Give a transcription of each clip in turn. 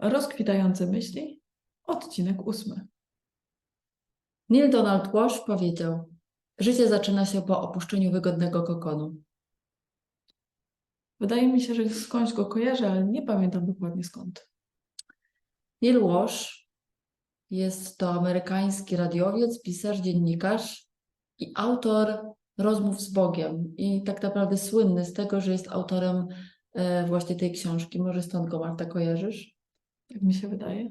Rozkwitające myśli, odcinek ósmy. Neil Donald Walsh powiedział: Życie zaczyna się po opuszczeniu wygodnego kokonu. Wydaje mi się, że skądś go kojarzę, ale nie pamiętam dokładnie skąd. Neil Walsh jest to amerykański radiowiec, pisarz, dziennikarz i autor rozmów z Bogiem. I tak naprawdę słynny z tego, że jest autorem e, właśnie tej książki. Może stąd go Marta kojarzysz? Tak mi się wydaje.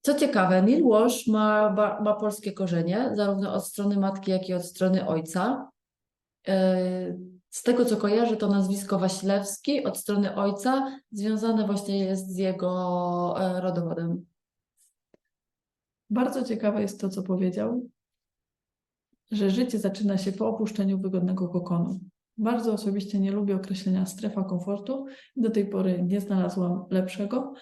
Co ciekawe, Neil Walsh ma, ma, polskie korzenie, zarówno od strony matki, jak i od strony ojca. E, Z tego, co kojarzę, to nazwisko Wasilewski od strony ojca związane właśnie jest z jego e, rodowodem. Bardzo ciekawe jest to, co powiedział, że życie zaczyna się po opuszczeniu wygodnego kokonu. Bardzo osobiście nie lubię określenia strefa komfortu. Do tej pory nie znalazłam lepszego,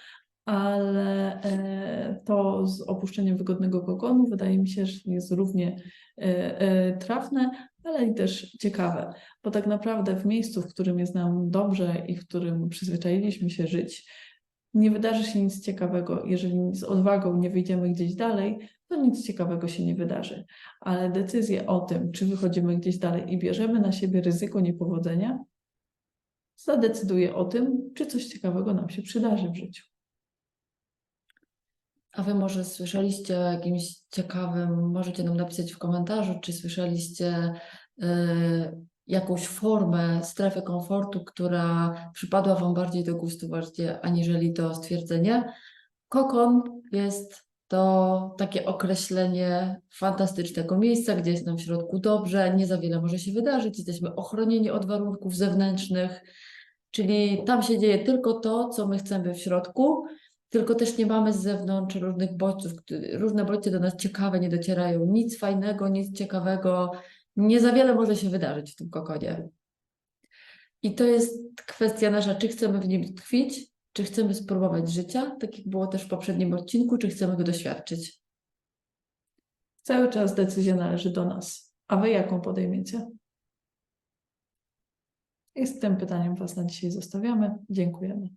ale e, to z opuszczeniem wygodnego kokonu wydaje mi się, że jest równie e, e, trafne, ale i też ciekawe, bo tak naprawdę w miejscu, w którym jest nam dobrze i w którym przyzwyczailiśmy się żyć, nie wydarzy się nic ciekawego. Jeżeli z odwagą nie wyjdziemy gdzieś dalej, to nic ciekawego się nie wydarzy. Ale decyzję o tym, czy wychodzimy gdzieś dalej i bierzemy na siebie ryzyko niepowodzenia, zadecyduje o tym, czy coś ciekawego nam się przydarzy w życiu. A wy może słyszeliście o jakimś ciekawym, możecie nam napisać w komentarzu, czy słyszeliście y, jakąś formę strefy komfortu, która przypadła wam bardziej do gustu bardziej aniżeli to stwierdzenie. Kokon jest to takie określenie fantastycznego miejsca, gdzie jest nam w środku dobrze, nie za wiele może się wydarzyć, jesteśmy ochronieni od warunków zewnętrznych, czyli tam się dzieje tylko to, co my chcemy w środku, tylko też nie mamy z zewnątrz różnych bodźców, różne bodźce do nas ciekawe nie docierają, nic fajnego, nic ciekawego, nie za wiele może się wydarzyć w tym kokonie. I to jest kwestia nasza, czy chcemy w nim tkwić, czy chcemy spróbować życia, tak jak było też w poprzednim odcinku, czy chcemy go doświadczyć. Cały czas decyzja należy do nas. A wy jaką podejmiecie? I z tym pytaniem Was na dzisiaj zostawiamy. Dziękujemy.